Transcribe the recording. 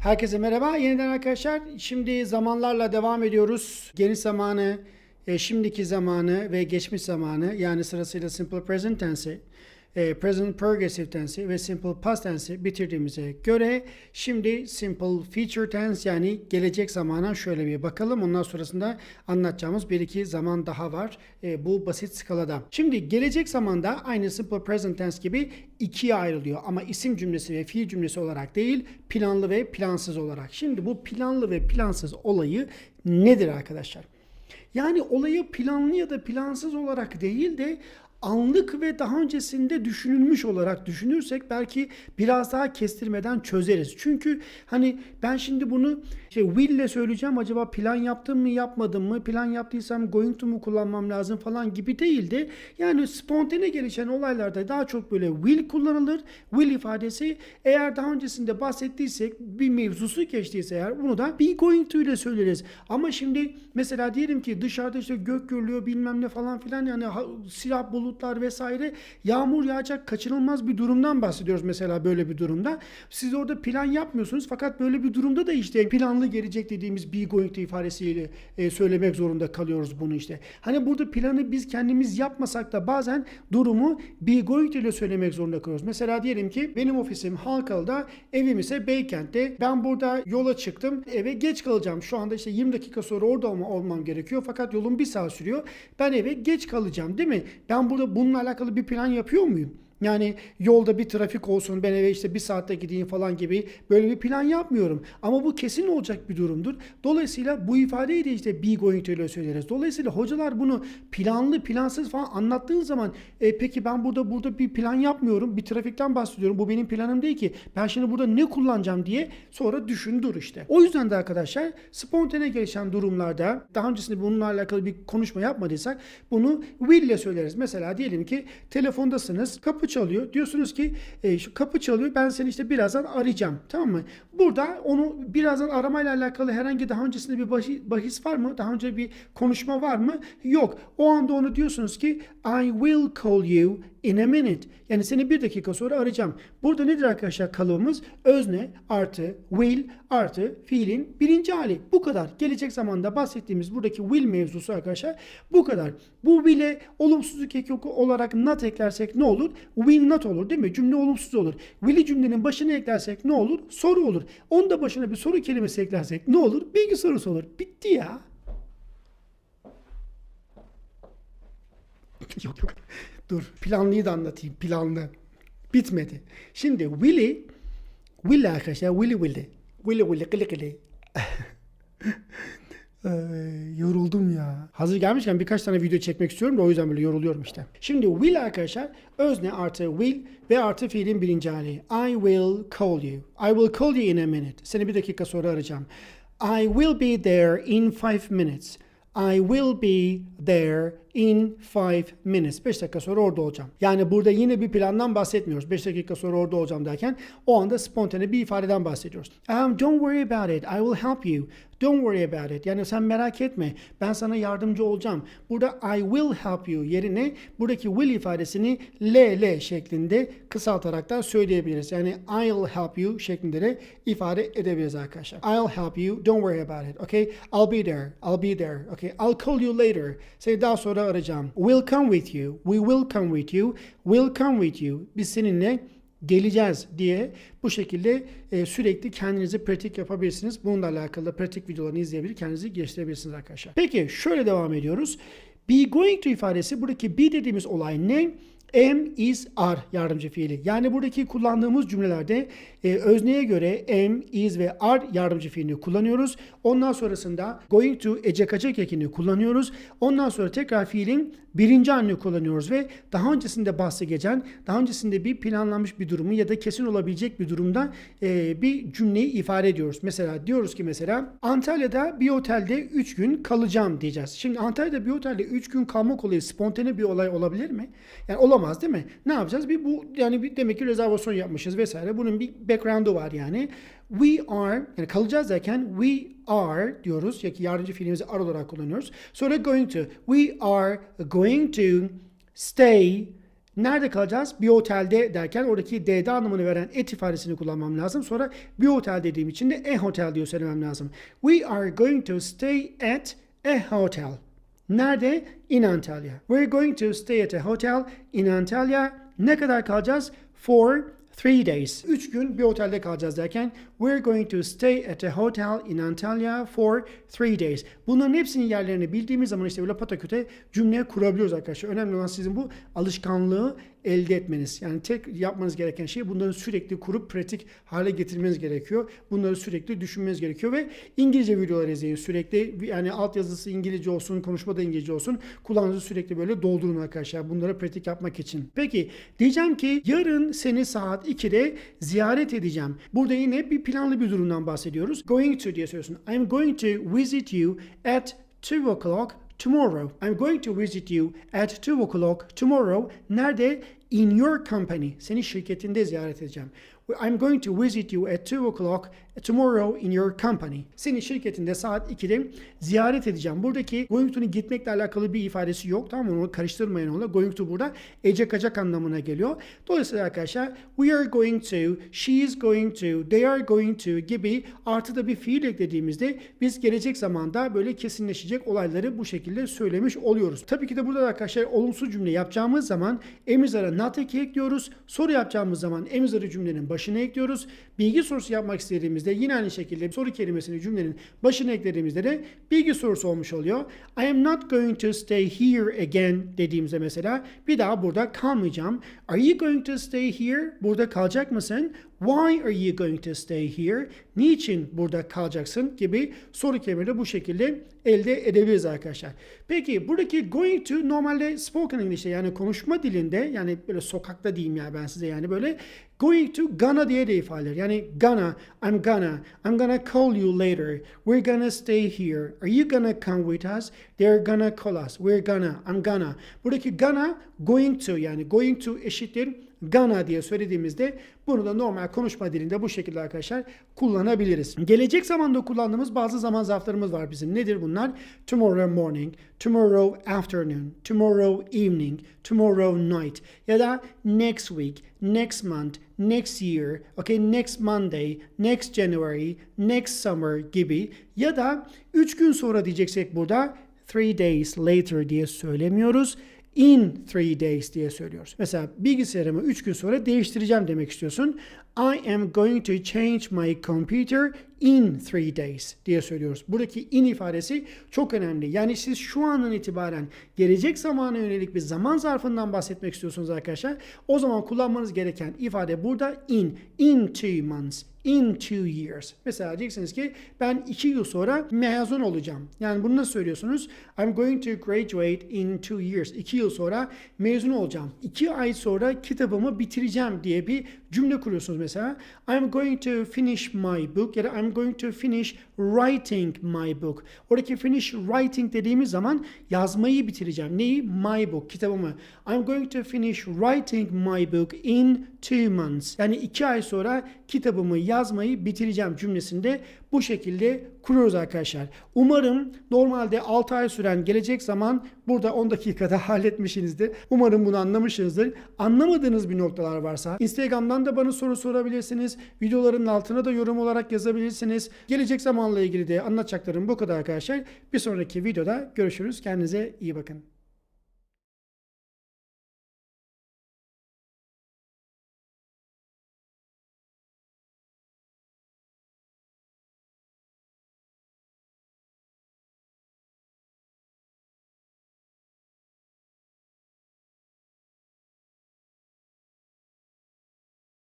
Herkese merhaba. Yeniden arkadaşlar. Şimdi zamanlarla devam ediyoruz. Geniş zamanı, e, şimdiki zamanı ve geçmiş zamanı yani sırasıyla simple present tense, e, present progressive tense ve simple past tense bitirdiğimize göre şimdi simple future tense yani gelecek zamana şöyle bir bakalım. Ondan sonrasında anlatacağımız bir iki zaman daha var e, bu basit skalada. Şimdi gelecek zamanda aynı simple present tense gibi ikiye ayrılıyor ama isim cümlesi ve fiil cümlesi olarak değil planlı ve plansız olarak. Şimdi bu planlı ve plansız olayı nedir arkadaşlar? Yani olayı planlı ya da plansız olarak değil de anlık ve daha öncesinde düşünülmüş olarak düşünürsek belki biraz daha kestirmeden çözeriz. Çünkü hani ben şimdi bunu şey will ile söyleyeceğim acaba plan yaptım mı yapmadım mı plan yaptıysam going to mu kullanmam lazım falan gibi değil de yani spontane gelişen olaylarda daha çok böyle will kullanılır. Will ifadesi eğer daha öncesinde bahsettiysek bir mevzusu geçtiyse eğer bunu da be going to ile söyleriz. Ama şimdi mesela diyelim ki dışarıda işte gök gürlüyor bilmem ne falan filan yani silah bulutlar vesaire yağmur yağacak kaçınılmaz bir durumdan bahsediyoruz mesela böyle bir durumda. Siz orada plan yapmıyorsunuz fakat böyle bir durumda da işte planlı gelecek dediğimiz be going to ifadesiyle e, söylemek zorunda kalıyoruz bunu işte. Hani burada planı biz kendimiz yapmasak da bazen durumu be going to ile söylemek zorunda kalıyoruz. Mesela diyelim ki benim ofisim Halkalı'da, evim ise Beykent'te. Ben burada yola çıktım. Eve geç kalacağım. Şu anda işte 20 dakika sonra orada olma, olmam gerekiyor. Fakat yolum bir saat sürüyor. Ben eve geç kalacağım değil mi? Ben burada bununla alakalı bir plan yapıyor muyum? Yani yolda bir trafik olsun ben eve işte bir saatte gideyim falan gibi böyle bir plan yapmıyorum. Ama bu kesin olacak bir durumdur. Dolayısıyla bu ifadeyi de işte be going to ile söyleriz. Dolayısıyla hocalar bunu planlı plansız falan anlattığın zaman e, peki ben burada burada bir plan yapmıyorum. Bir trafikten bahsediyorum. Bu benim planım değil ki. Ben şimdi burada ne kullanacağım diye sonra düşün dur işte. O yüzden de arkadaşlar spontane gelişen durumlarda daha öncesinde bununla alakalı bir konuşma yapmadıysak bunu will ile söyleriz. Mesela diyelim ki telefondasınız. Kapı çalıyor. Diyorsunuz ki e, şu kapı çalıyor. Ben seni işte birazdan arayacağım. Tamam mı? Burada onu birazdan aramayla alakalı herhangi daha öncesinde bir bahi- bahis var mı? Daha önce bir konuşma var mı? Yok. O anda onu diyorsunuz ki I will call you in a minute. Yani seni bir dakika sonra arayacağım. Burada nedir arkadaşlar kalıbımız? Özne artı will artı fiilin birinci hali. Bu kadar. Gelecek zamanda bahsettiğimiz buradaki will mevzusu arkadaşlar bu kadar. Bu will'e olumsuzluk eki olarak not eklersek ne olur? Will not olur değil mi? Cümle olumsuz olur. Will'i cümlenin başına eklersek ne olur? Soru olur. Onu da başına bir soru kelimesi eklersek ne olur? Bilgi sorusu olur. Bitti ya. yok yok. Dur planlıyı da anlatayım. Planlı. Bitmedi. Şimdi Willy Willy arkadaşlar Willy Willy. Willy Willy Willy Willy. Ay, yoruldum ya. Hazır gelmişken birkaç tane video çekmek istiyorum da o yüzden böyle yoruluyorum işte. Şimdi will arkadaşlar özne artı will ve artı fiilin birinci hali. I will call you. I will call you in a minute. Seni bir dakika sonra arayacağım. I will be there in five minutes. I will be there in five minutes. 5 dakika sonra orada olacağım. Yani burada yine bir plandan bahsetmiyoruz. 5 dakika sonra orada olacağım derken o anda spontane bir ifadeden bahsediyoruz. Um, don't worry about it. I will help you. Don't worry about it. Yani sen merak etme. Ben sana yardımcı olacağım. Burada I will help you yerine buradaki will ifadesini L L şeklinde kısaltarak da söyleyebiliriz. Yani I'll help you şeklinde de ifade edebiliriz arkadaşlar. I'll help you. Don't worry about it. Okay? I'll be there. I'll be there. Okay? I'll call you later. Seni daha sonra arayacağım. We'll come with you. We will come with you. We'll come with you. Biz seninle geleceğiz diye bu şekilde e, sürekli kendinizi pratik yapabilirsiniz. Bununla alakalı da pratik videolarını izleyebilir, kendinizi geliştirebilirsiniz arkadaşlar. Peki şöyle devam ediyoruz. Be going to ifadesi buradaki be dediğimiz olay ne? Am, is, are yardımcı fiili. Yani buradaki kullandığımız cümlelerde e, özneye göre am, is ve are yardımcı fiilini kullanıyoruz. Ondan sonrasında going to ecek acak ekini kullanıyoruz. Ondan sonra tekrar fiilin birinci halini kullanıyoruz ve daha öncesinde bahsi geçen, daha öncesinde bir planlanmış bir durumu ya da kesin olabilecek bir durumda e, bir cümleyi ifade ediyoruz. Mesela diyoruz ki mesela Antalya'da bir otelde 3 gün kalacağım diyeceğiz. Şimdi Antalya'da bir otelde 3 gün kalmak olayı spontane bir olay olabilir mi? Yani olamaz değil mi? Ne yapacağız? Bir bu yani bir demek ki rezervasyon yapmışız vesaire. Bunun bir background'u var yani. We are yani kalacağız derken we are diyoruz. Ya ki yardımcı fiilimizi are olarak kullanıyoruz. Sonra going to. We are going to stay Nerede kalacağız? Bir otelde derken oradaki D'de anlamını veren et ifadesini kullanmam lazım. Sonra bir otel dediğim için de a hotel diye söylemem lazım. We are going to stay at a hotel. Nerede? In Antalya. We're going to stay at a hotel in Antalya. Ne kadar kalacağız? For three days. Üç gün bir otelde kalacağız derken we're going to stay at a hotel in Antalya for three days. Bunların hepsinin yerlerini bildiğimiz zaman işte böyle pataküte cümle kurabiliyoruz arkadaşlar. Önemli olan sizin bu alışkanlığı elde etmeniz. Yani tek yapmanız gereken şey bunları sürekli kurup pratik hale getirmeniz gerekiyor. Bunları sürekli düşünmeniz gerekiyor ve İngilizce videolar izleyin sürekli. Yani altyazısı İngilizce olsun, konuşma da İngilizce olsun. Kulağınızı sürekli böyle doldurun arkadaşlar. Bunları pratik yapmak için. Peki diyeceğim ki yarın seni saat 2'de ziyaret edeceğim. Burada yine bir planlı bir durumdan bahsediyoruz. Going to diye söylüyorsun. I'm going to visit you at 2 o'clock tomorrow. I'm going to visit you at 2 o'clock tomorrow. Nerede? In your company. Seni şirketinde ziyaret edeceğim. I'm going to visit you at 2 o'clock tomorrow in your company. Seni şirketinde saat 2'de ziyaret edeceğim. Buradaki going to'nun gitmekle alakalı bir ifadesi yok. Tamam? Onu karıştırmayın onunla. Going to burada ecek acak anlamına geliyor. Dolayısıyla arkadaşlar we are going to, she is going to, they are going to gibi artı da bir fiil eklediğimizde biz gelecek zamanda böyle kesinleşecek olayları bu şekilde söylemiş oluyoruz. Tabii ki de burada da arkadaşlar olumsuz cümle yapacağımız zaman emizara not eki ekliyoruz. Soru yapacağımız zaman emizarı cümlenin başına ekliyoruz. Bilgi sorusu yapmak istediğimizde yine aynı şekilde soru kelimesini cümlenin başına eklediğimizde de bilgi sorusu olmuş oluyor. I am not going to stay here again dediğimizde mesela bir daha burada kalmayacağım. Are you going to stay here? Burada kalacak mısın? Why are you going to stay here? Niçin burada kalacaksın gibi soru kelimeleri bu şekilde elde edebiliriz arkadaşlar. Peki buradaki going to normalde spoken English'te yani konuşma dilinde yani böyle sokakta diyeyim ya ben size yani böyle going to gonna diye de ifade eder. Yani gonna, I'm gonna, I'm gonna call you later. We're gonna stay here. Are you gonna come with us? They're gonna call us. We're gonna, I'm gonna. Buradaki gonna going to yani going to eşittir gonna diye söylediğimizde bunu da normal konuşma dilinde bu şekilde arkadaşlar kullanabiliriz. Gelecek zamanda kullandığımız bazı zaman zarflarımız var bizim. Nedir bunlar? Tomorrow morning, tomorrow afternoon, tomorrow evening, tomorrow night ya da next week, next month, next year, okay, next Monday, next January, next summer gibi ya da 3 gün sonra diyeceksek burada three days later diye söylemiyoruz in three days diye söylüyoruz. Mesela bilgisayarımı 3 gün sonra değiştireceğim demek istiyorsun. I am going to change my computer in three days diye söylüyoruz. Buradaki in ifadesi çok önemli. Yani siz şu anın itibaren gelecek zamana yönelik bir zaman zarfından bahsetmek istiyorsunuz arkadaşlar. O zaman kullanmanız gereken ifade burada in. In two months in two years. Mesela diyeceksiniz ki ben iki yıl sonra mezun olacağım. Yani bunu nasıl söylüyorsunuz? I'm going to graduate in two years. İki yıl sonra mezun olacağım. İki ay sonra kitabımı bitireceğim diye bir cümle kuruyorsunuz mesela. I'm going to finish my book ya da I'm going to finish writing my book. Oradaki finish writing dediğimiz zaman yazmayı bitireceğim. Neyi? My book, kitabımı. I'm going to finish writing my book in two months. Yani iki ay sonra kitabımı yazmayı bitireceğim cümlesinde bu şekilde kuruyoruz arkadaşlar. Umarım normalde 6 ay süren gelecek zaman burada 10 dakikada halletmişsinizdir. Umarım bunu anlamışsınızdır. Anlamadığınız bir noktalar varsa Instagram'dan da bana soru sorabilirsiniz. Videoların altına da yorum olarak yazabilirsiniz. Gelecek zamanla ilgili de anlatacaklarım bu kadar arkadaşlar. Bir sonraki videoda görüşürüz. Kendinize iyi bakın.